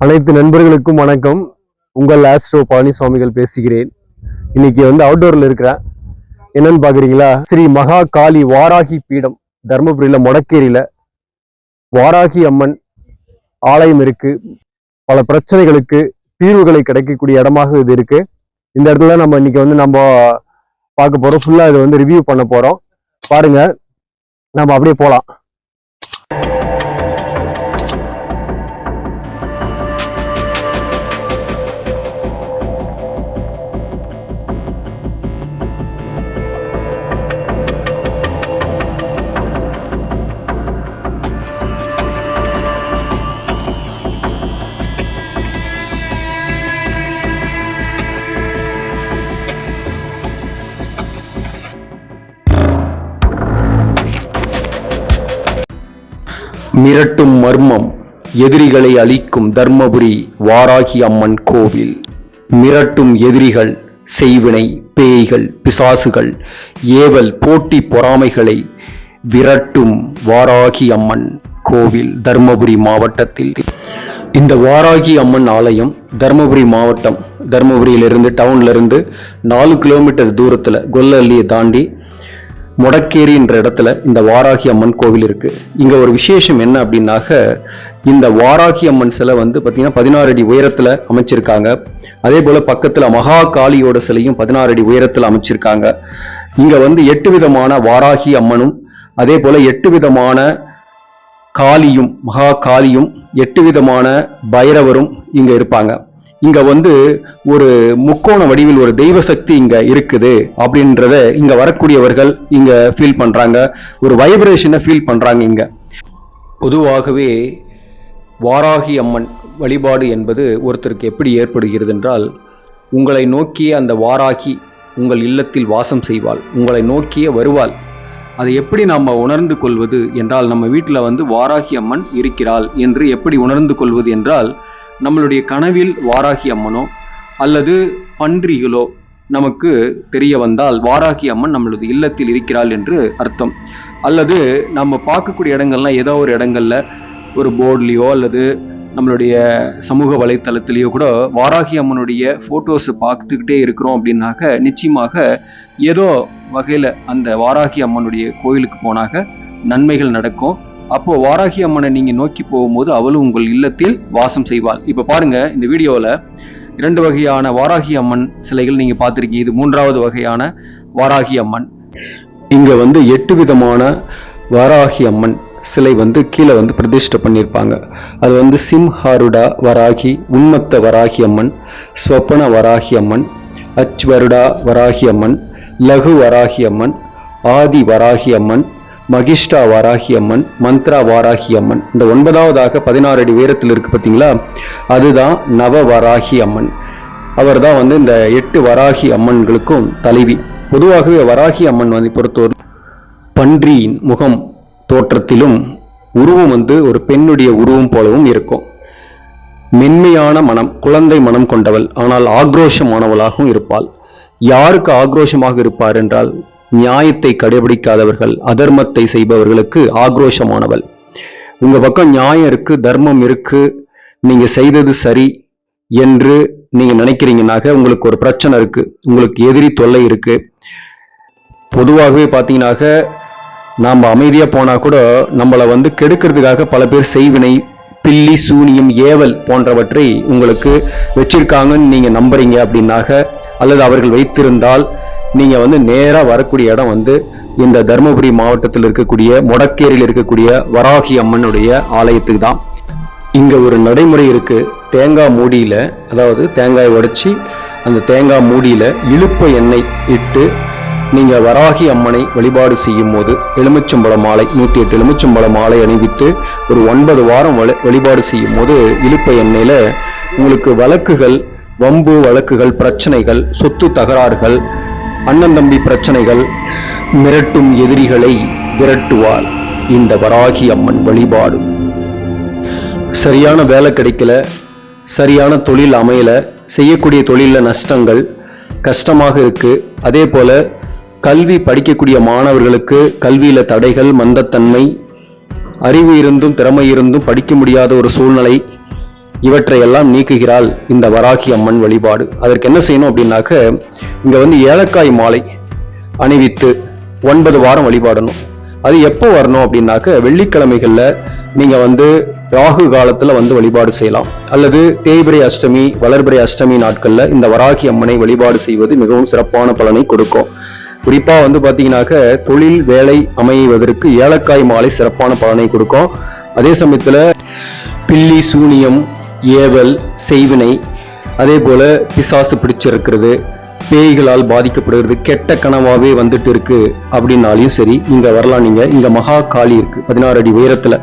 அனைத்து நண்பர்களுக்கும் வணக்கம். உங்கள் ஆஸ்ட்ரோ பழனிசுவாமிகள் பேசுகிறேன். இன்னைக்கு வந்து அவுட்டோர்ல இருக்கிறேன் என்னன்னு பாக்குறீங்களா? ஸ்ரீ மகா காளி வாராகி பீடம் தர்மபுரியில மொடக்கேரியில வாராகி அம்மன் ஆலயம் இருக்கு. பல பிரச்சனைகளுக்கு தீர்வுகளை கிடைக்கக்கூடிய இடமாக இது இருக்கு. இந்த இடத்துல நம்ம இன்னைக்கு வந்து நம்ம பார்க்க போறோம். ஃபுல்லா இதை வந்து ரிவ்யூ பண்ண போறோம். பாருங்க. நம்ம அப்படியே போலாம். மிரட்டும் மர்மம் எதிரிகளை அழிக்கும் தர்மபுரி வாராகி அம்மன் கோவில். மிரட்டும் எதிரிகள் செய்வினை பேய்கள் பிசாசுகள் ஏவல் போட்டி பொறாமைகளை விரட்டும் வாராகி அம்மன் கோவில் தர்மபுரி மாவட்டத்தில். இந்த வாராகி அம்மன் ஆலயம் தர்மபுரி மாவட்டம் தர்மபுரியிலிருந்து டவுன்லேருந்து நாலு கிலோமீட்டர் தூரத்தில் கொல்லல்லியை தாண்டி முடக்கேரின்ற இடத்துல இந்த வாராகி அம்மன் கோவில் இருக்கு. இங்க ஒரு விசேஷம் என்ன அப்படின்னாக்க இந்த வாராகி அம்மன் சிலை வந்து பார்த்தீங்கன்னா பதினாறு அடி உயரத்துல அமைச்சிருக்காங்க. அதே போல பக்கத்துல மகா காளியோட சிலையும் பதினாறு அடி உயரத்துல அமைச்சிருக்காங்க. இங்க வந்து எட்டு விதமான வாராகி அம்மனும் அதே போல எட்டு விதமான காளியும் மகா காளியும் எட்டு விதமான பைரவரும் இங்க இருப்பாங்க. இங்க வந்து ஒரு முக்கோண வடிவில் ஒரு தெய்வ சக்தி இங்க இருக்குது அப்படின்றத இங்க வரக்கூடியவர்கள் இங்க ஃபீல் பண்றாங்க. ஒரு வைப்ரேஷனை ஃபீல் பண்றாங்க இங்க. பொதுவாகவே வாராகி அம்மன் வழிபாடு என்பது ஒருத்தருக்கு எப்படி ஏற்படுகிறது என்றால் உங்களை நோக்கிய அந்த வாராகி உங்கள் இல்லத்தில் வாசம் செய்வாள். உங்களை நோக்கிய வருவாள். அதை எப்படி நாம் உணர்ந்து கொள்வது என்றால் நம்ம வீட்டில் வந்து வாராகி அம்மன் இருக்கிறாள் என்று எப்படி உணர்ந்து கொள்வது என்றால் நம்மளுடைய கனவில் வாராகி அம்மனோ அல்லது பன்றிகளோ நமக்கு தெரிய வந்தால் வாராகி அம்மன் நம்மளது இல்லத்தில் இருக்கிறாள் என்று அர்த்தம். அல்லது நம்ம பார்க்கக்கூடிய இடங்கள்லாம் ஏதோ ஒரு இடங்கள்ல ஒரு போர்ட்லேயோ அல்லது நம்மளுடைய சமூக வலைத்தளத்திலேயோ கூட வாராகி அம்மனுடைய ஃபோட்டோஸை பார்த்துக்கிட்டே இருக்கிறோம் அப்படின்னாக்க நிச்சயமாக ஏதோ வகையில் அந்த வாராகி அம்மனுடைய கோயிலுக்கு போனாக நன்மைகள் நடக்கும். அப்போ வாராகி அம்மனை நீங்க நோக்கி போகும்போது அவளும் உங்கள் இல்லத்தில் வாசம் செய்வாள். இப்ப பாருங்க இந்த வீடியோவில் இரண்டு வகையான வாராகி அம்மன் சிலைகள் நீங்க பார்த்திருக்கீங்க. இது மூன்றாவது வகையான வாராகி அம்மன். இங்க வந்து எட்டு விதமான வாராகி அம்மன் சிலை வந்து கீழே வந்து பிரதிஷ்டை பண்ணியிருப்பாங்க. அது வந்து சிம்ஹாருடா வராகி உன்மத்த வராகி அம்மன் ஸ்வப்பன வராகி அம்மன் அச்வருடா வராகி அம்மன் லகு வராகி அம்மன் ஆதி வராகி அம்மன் மகிஷ்டா வாராகி அம்மன் மந்த்ரா வாராகி அம்மன் இந்த ஒன்பதாவதாக பதினாறு அடி உயரத்தில் இருக்கு பார்த்தீங்களா? அதுதான் நவ வராகி அம்மன் அவர் தான் வந்து இந்த எட்டு வராகி அம்மன்களுக்கும் தலைவி. பொதுவாகவே வராகி அம்மன் வந்து பொறுத்தவர் பன்றியின் முகம் தோற்றத்திலும் உருவம் வந்து ஒரு பெண்ணுடைய உருவம் போலவும் இருக்கும். மென்மையான மனம் குழந்தை மனம் கொண்டவள். ஆனால் ஆக்ரோஷமானவளாகவும் இருப்பாள். யாருக்கு ஆக்ரோஷமாக இருப்பார் என்றால் நியாயத்தை கடைபிடிக்காதவர்கள் அதர்மத்தை செய்பவர்களுக்கு ஆக்ரோஷமானவள். உங்க பக்கம் நியாயம் இருக்கு தர்மம் இருக்கு நீங்க செய்தது சரி என்று நீங்க நினைக்கிறீங்கனாக்க உங்களுக்கு ஒரு பிரச்சனை இருக்கு உங்களுக்கு எதிரி தொல்லை இருக்கு. பொதுவாகவே பார்த்தீங்கன்னாக்க நாம் அமைதியாக போனால் கூட நம்மளை வந்து கெடுக்கிறதுக்காக பல பேர் செய்வினை பில்லி சூனியம் ஏவல் போன்றவற்றை உங்களுக்கு வச்சிருக்காங்கன்னு நீங்க நம்புறீங்க அப்படின்னாக அல்லது அவர்கள் வைத்திருந்தால் நீங்க வந்து நேரா வரக்கூடிய இடம் வந்து இந்த தருமபுரி மாவட்டத்தில் இருக்கக்கூடிய மொடக்கேரியில் இருக்கக்கூடிய வராகி அம்மனுடைய ஆலயத்துக்கு தான். இங்க ஒரு நடைமுறை இருக்கு. தேங்காய் மூடியில அதாவது தேங்காய் உடைச்சி அந்த தேங்காய் மூடியில இழுப்ப எண்ணெய் இட்டு நீங்க வராகி அம்மனை வழிபாடு செய்யும் போது எலுமிச்சம்பழ மாலை நூத்தி எட்டு எலுமிச்சம்பழ மாலை அணிவித்து ஒரு ஒன்பது வாரம் வழிபாடு செய்யும் போது இழுப்ப எண்ணெயில உங்களுக்கு வழக்குகள் வம்பு வழக்குகள் பிரச்சனைகள் சொத்து தகராறுகள் அண்ணன் தம்பி பிரச்சனைகள் மிரட்டும் எதிரிகளை விரட்டுவார் இந்த வராகி அம்மன் வழிபாடு. சரியான வேலை கிடைக்கல சரியான தொழில் அமையல செய்யக்கூடிய தொழிலில் நஷ்டங்கள் கஷ்டமாக இருக்கு. அதே போல கல்வி படிக்கக்கூடிய மாணவர்களுக்கு கல்வியில தடைகள் மந்தத்தன்மை அறிவு இருந்தும் திறமை இருந்தும் படிக்க முடியாத ஒரு சூழ்நிலை இவற்றை எல்லாம் நீக்குகிறாள் இந்த வராகி அம்மன் வழிபாடு. அதற்கு என்ன செய்யணும் அப்படின்னாக்க இங்கே வந்து ஏலக்காய் மாலை அணிவித்து ஒன்பது வாரம் வழிபாடணும். அது எப்போ வரணும் அப்படின்னாக்க வெள்ளிக்கிழமைகளில் நீங்கள் வந்து ராகு காலத்தில் வந்து வழிபாடு செய்யலாம். அல்லது தேய்பிரை அஷ்டமி வளர்பிரை அஷ்டமி நாட்களில் இந்த வராகி அம்மனை வழிபாடு செய்வது மிகவும் சிறப்பான பலனை கொடுக்கும். குறிப்பாக வந்து பார்த்தீங்கன்னாக்க தொழில் வேலை அமைவதற்கு ஏலக்காய் மாலை சிறப்பான பலனை கொடுக்கும். அதே சமயத்தில் பில்லி சூனியம் ஏவல் செய்வினை அதே போல் பிசாசு பிடிச்சிருக்கிறது பேய்களால் பாதிக்கப்படுகிறது கெட்ட கனவாவே வந்துட்டு இருக்கு அப்படின்னாலையும் சரி இங்கே வரலாம் நீங்கள் இங்கே மகா காளி இருக்கு பதினாறு அடி உயரத்தில்.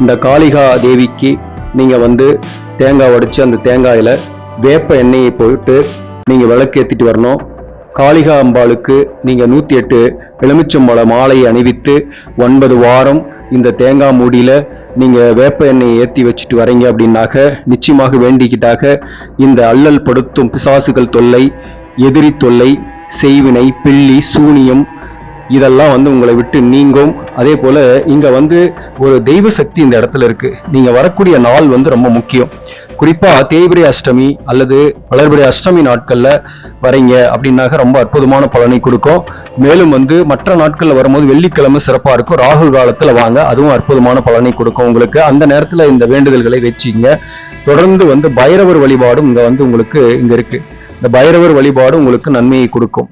இந்த காளிகா தேவிக்கு நீங்கள் வந்து தேங்காய் உடைச்சி அந்த தேங்காயில் வேப்ப எண்ணெயை போட்டு நீங்கள் விளக்கு ஏற்றிட்டு வரணும். காளிகா அம்பாளுக்கு நீங்கள் நூற்றி எட்டு எலுமிச்சம்பழ மாலையை அணிவித்து ஒன்பது வாரம் இந்த தேங்காய் மூடியில் நீங்கள் வேப்ப எண்ணெயை ஏற்றி வச்சுட்டு வரீங்க அப்படின்னாக்க நிச்சயமாக வேண்டிக்கிட்டாக இந்த அல்லல் படுத்தும் பிசாசுகள் தொல்லை எதிரி தொல்லை செய்வினை பில்லி சூனியம் இதெல்லாம் வந்து உங்களை விட்டு நீங்கும். அதே போல் இங்கே வந்து ஒரு தெய்வ சக்தி இந்த இடத்துல இருக்குது நீங்கள் வரக்கூடிய நாள் வந்து ரொம்ப முக்கியம். குறிப்பா தேய்பிரி அஷ்டமி அல்லது வளர்பிறை அஷ்டமி நாட்கள்ல வரீங்க அப்படின்னாக்க ரொம்ப அற்புதமான பலனை கொடுக்கும். மேலும் வந்து மற்ற நாட்கள்ல வரும்போது வெள்ளிக்கிழமை சிறப்பா இருக்கும். ராகு காலத்துல வாங்க அதுவும் அற்புதமான பலனை கொடுக்கும் உங்களுக்கு. அந்த நேரத்துல இந்த வேண்டுதல்களை வச்சிங்க. தொடர்ந்து வந்து பைரவர் வழிபாடும் இங்க வந்து உங்களுக்கு இங்க இருக்கு. இந்த பைரவர் வழிபாடு உங்களுக்கு நன்மையை கொடுக்கும்.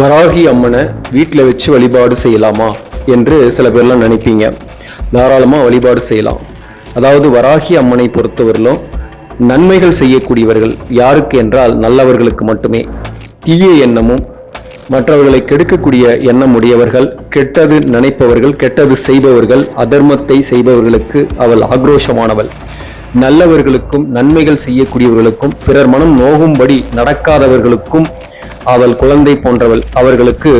வராகி அம்மனை வீட்டில் வச்சு வழிபாடு செய்யலாமா என்று சில பேர்லாம் நினைப்பீங்க. தாராளமாக வழிபாடு செய்யலாம். அதாவது வராகி அம்மனை பொறுத்தவரையிலும் நன்மைகள் செய்யக்கூடியவர்கள் யாருக்கு என்றால் நல்லவர்களுக்கு மட்டுமே. தீய எண்ணமும் மற்றவர்களை கெடுக்கக்கூடிய எண்ணம் உடையவர்கள் கெட்டது நினைப்பவர்கள் கெட்டது செய்பவர்கள் அதர்மத்தை செய்பவர்களுக்கு அவள் ஆக்ரோஷமானவள். நல்லவர்களுக்கும் நன்மைகள் செய்யக்கூடியவர்களுக்கும் பிறர் மனம் நோகும்படி நடக்காதவர்களுக்கும் அவள் குழந்தை போன்றவள். அவர்களுக்கு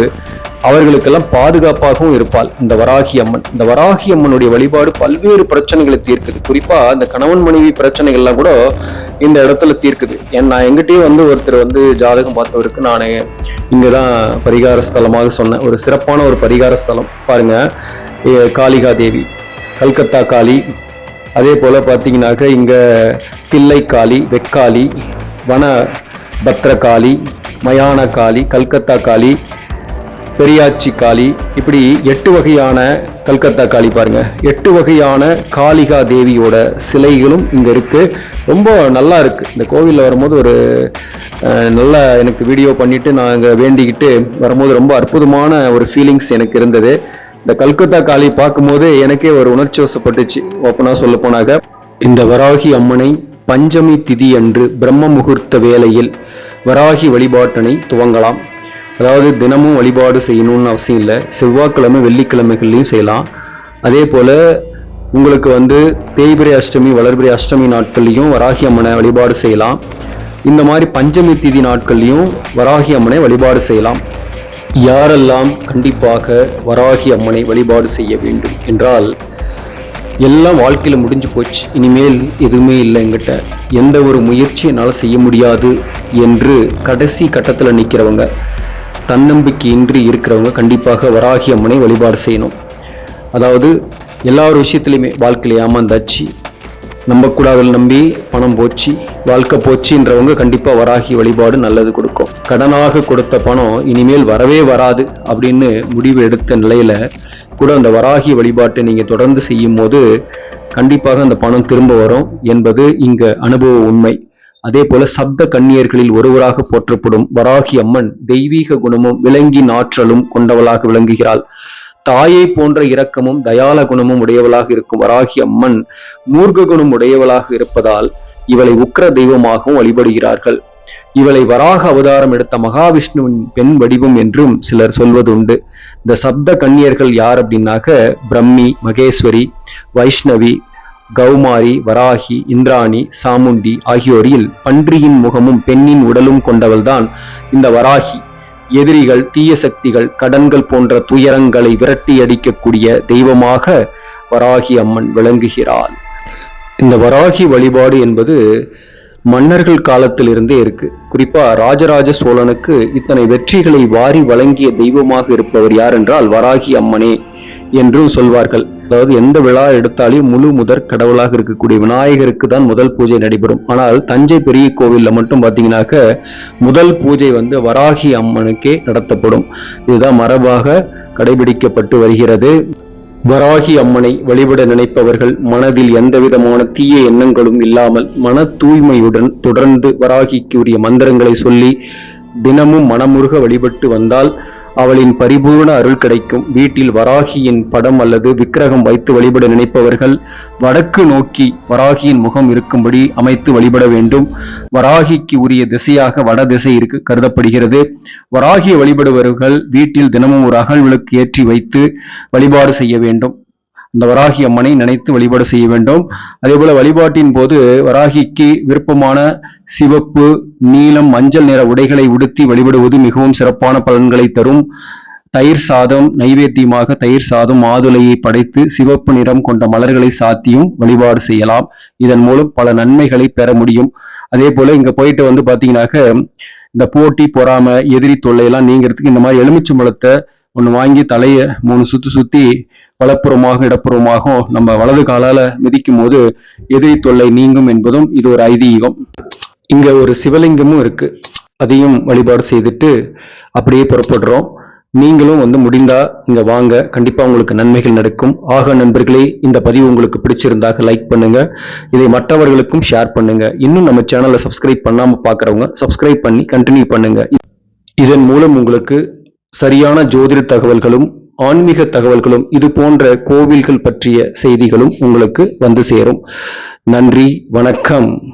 அவர்களுக்கெல்லாம் பாதுகாப்பாகவும் இருப்பாள். இந்த வராகி அம்மன். இந்த வராகி அம்மனுடைய வழிபாடு பல்வேறு பிரச்சனைகளை தீர்க்குது. குறிப்பா இந்த கணவன் மனைவி பிரச்சனைகள்லாம் கூட இந்த இடத்துல தீர்க்குது. ஏன் நான் எங்கிட்டயும் வந்து ஒருத்தர் வந்து ஜாதகம் பார்த்தவருக்கு நான் இங்கதான் பரிகார ஸ்தலமாக சொன்னேன். ஒரு சிறப்பான ஒரு பரிகார ஸ்தலம். பாருங்க காளிகா தேவி கல்கத்தா காளி. அதே போல பார்த்தீங்கன்னாக்க இங்க தில்லை காளி வெக்காளி வன பத்ரகாளி மயான காளி கல்கத்தா காளி பெரியாச்சி காளி. இப்படி எட்டு வகையான கல்கத்தா காளி பாருங்க. எட்டு வகையான காளிகா தேவியோட சிலைகளும் இங்க இருக்கு. ரொம்ப நல்லா இருக்கு. இந்த கோவிலில் வரும்போது ஒரு நல்ல எனக்கு வீடியோ பண்ணிட்டு நான் இங்கே வேண்டிக்கிட்டு வரும்போது ரொம்ப அற்புதமான ஒரு ஃபீலிங்ஸ் எனக்கு இருந்தது. இந்த கல்கத்தா காளி பார்க்கும்போது எனக்கே ஒரு உணர்ச்சி வசப்பட்டுச்சு. ஓப்பனாக சொல்ல போனாக்க இந்த வராகி அம்மனை பஞ்சமி திதி அன்று பிரம்ம முகூர்த்த வேளையில் வராகி வழிபாட்டினை துவங்கலாம். அதாவது தினமும் வழிபாடு செய்யணும்னு அவசியம் இல்லை. செவ்வாய்க்கிழமை வெள்ளிக்கிழமைகள்லையும் செய்யலாம். அதே போல் உங்களுக்கு வந்து தேய்பிரை அஷ்டமி வளர்பிரை அஷ்டமி நாட்கள்லையும் வராகி அம்மனை வழிபாடு செய்யலாம். இந்த மாதிரி பஞ்சமி திதி நாட்கள்லையும் வராகி அம்மனை வழிபாடு செய்யலாம். யாரெல்லாம் கண்டிப்பாக வராகி அம்மனை வழிபாடு செய்ய வேண்டும் என்றால் எல்லாம் வாழ்க்கையில் முடிஞ்சு போச்சு. இனிமேல் எதுவுமே இல்லை என்கிட்ட. எந்த ஒரு முயற்சி என்னால் செய்ய முடியாது என்று கடைசி கட்டத்தில் நிற்கிறவங்க தன்னம்பிக்கையின்றி இருக்கிறவங்க கண்டிப்பாக வராகி அம்மனை வழிபாடு செய்யணும். அதாவது எல்லா ஒரு விஷயத்துலையுமே வாழ்க்கையில் ஏமாந்தாச்சு நம்பக்கூடாதல் நம்பி பணம் போச்சு வாழ்க்கை போச்சுன்றவங்க கண்டிப்பாக வராகி வழிபாடு நல்லது கொடுக்கும். கடனாக கொடுத்த பணம் இனிமேல் வரவே வராது அப்படின்னு முடிவு எடுத்த நிலையில் கூட அந்த வராகி வழிபாட்டை நீங்கள் தொடர்ந்து செய்யும் போது கண்டிப்பாக அந்த பணம் திரும்ப வரும் என்பது இங்கே அனுபவ உண்மை. அதே போல சப்த கன்னியர்களில் ஒருவராக போற்றப்படும் வராகி அம்மன் தெய்வீக குணமும் விளங்கி ஆற்றலும் கொண்டவளாக விளங்குகிறாள். தாயை போன்ற இரக்கமும் தயால குணமும் உடையவளாக இருக்கும் வராகி அம்மன் மூர்க்க குணம் உடையவளாக இருப்பதால் இவளை உக்கிர தெய்வமாகவும் வழிபடுகிறார்கள். இவளை வராக அவதாரம் எடுத்த மகாவிஷ்ணுவின் பெண் வடிவம் என்றும் சிலர் சொல்வது உண்டு இந்த சப்த கன்னியர்கள் யார் அப்படின்னாக்க பிரம்மி மகேஸ்வரி வைஷ்ணவி கௌமாரி வராகி இந்திராணி சாமுண்டி ஆகியோரில் பன்றியின் முகமும் பெண்ணின் உடலும் கொண்டவள்தான் இந்த வராகி. எதிரிகள் தீய சக்திகள் கடன்கள் போன்ற துயரங்களை விரட்டி அடிக்கக்கூடிய தெய்வமாக வராகி அம்மன் விளங்குகிறாள். இந்த வராகி வழிபாடு என்பது மன்னர்கள் காலத்திலிருந்தே இருக்கு. குறிப்பா ராஜராஜ சோழனுக்கு இத்தனை வெற்றிகளை வாரி வழங்கிய தெய்வமாக இருப்பவர் யார் என்றால் வராகி அம்மனே என்றும் சொல்வார்கள். அதாவது எந்த விழா எடுத்தாலும் முழு முதற் கடவுளாக இருக்கக்கூடிய விநாயகருக்கு தான் முதல் பூஜை நடைபெறும். ஆனால் தஞ்சை பெரிய கோவிலில் மட்டும் பார்த்தீங்கன்னாக்க முதல் பூஜை வந்து வராகி அம்மனுக்கே நடத்தப்படும். இதுதான் மரபாக கடைபிடிக்கப்பட்டு வருகிறது. வராகி அம்மனை வழிபட நினைப்பவர்கள் மனதில் எந்த விதமான தீய எண்ணங்களும் இல்லாமல் மன தூய்மையுடன் தொடர்ந்து வராகிக்கு உரிய மந்திரங்களை சொல்லி தினமும் மனமுருக வழிபட்டு வந்தால் அவளின் பரிபூர்ண அருள் கிடைக்கும். வீட்டில் வராகியின் படம் அல்லது விக்கிரகம் வைத்து வழிபட நினைப்பவர்கள் வடக்கு நோக்கி வராகியின் முகம் இருக்கும்படி அமைத்து வழிபட வேண்டும். வராகிக்கு உரிய திசையாக வட திசை இருக்கு கருதப்படுகிறது. வராகியை வழிபடுபவர்கள் வீட்டில் தினமும் ஒரு அகல் விளக்கு ஏற்றி வைத்து வழிபாடு செய்ய வேண்டும். அந்த வராகி அம்மனை நினைத்து வழிபாடு செய்ய வேண்டும். அதேபோல வழிபாட்டின் போது வராகிக்கு விருப்பமான சிவப்பு நீலம் மஞ்சள் நிற உடைகளை உடுத்தி வழிபடுவது மிகவும் சிறப்பான பலன்களை தரும். தயிர் சாதம் நைவேத்தியமாக தயிர் சாதம் மாதுளையை படைத்து சிவப்பு நிறம் கொண்ட மலர்களை சாத்தியும் வழிபாடு செய்யலாம். இதன் மூலம் பல நன்மைகளை பெற முடியும். அதே போல இங்க போயிட்டு வந்து பாத்தீங்கன்னாக்க இந்த போட்டி பொறாமை எதிரி தொல்லையெல்லாம் நீங்கிறதுக்கு இந்த மாதிரி எலுமிச்சம்பழத்தை ஒன்று வாங்கி தலையை மூணு சுற்றி சுத்தி வலப்புறமாக இடப்புறமாக நம்ம வலது காலால மிதிக்கும் போது எதிரி தொல்லை நீங்கும் என்பதும் இது ஒரு ஐதீகம். இங்க ஒரு சிவலிங்கமும் இருக்கு. அதையும் வழிபாடு செய்துட்டு அப்படியே புறப்படுறோம். நீங்களும் வந்து முடிந்தா இங்க வாங்க. கண்டிப்பா உங்களுக்கு நன்மைகள் நடக்கும். ஆக நண்பர்களே இந்த பதிவு உங்களுக்கு பிடிச்சிருந்தாக லைக் பண்ணுங்க. இதை மற்றவர்களுக்கும் ஷேர் பண்ணுங்க. இன்னும் நம்ம சேனலை சப்ஸ்கிரைப் பண்ணாம பாக்குறவங்க சப்ஸ்கிரைப் பண்ணி கண்டினியூ பண்ணுங்க. இதன் மூலம் உங்களுக்கு சரியான ஜோதிட தகவல்களும் ஆன்மீக தகவல்களும் இது போன்ற கோவில்கள் பற்றிய செய்திகளும் உங்களுக்கு வந்து சேரும். நன்றி வணக்கம்.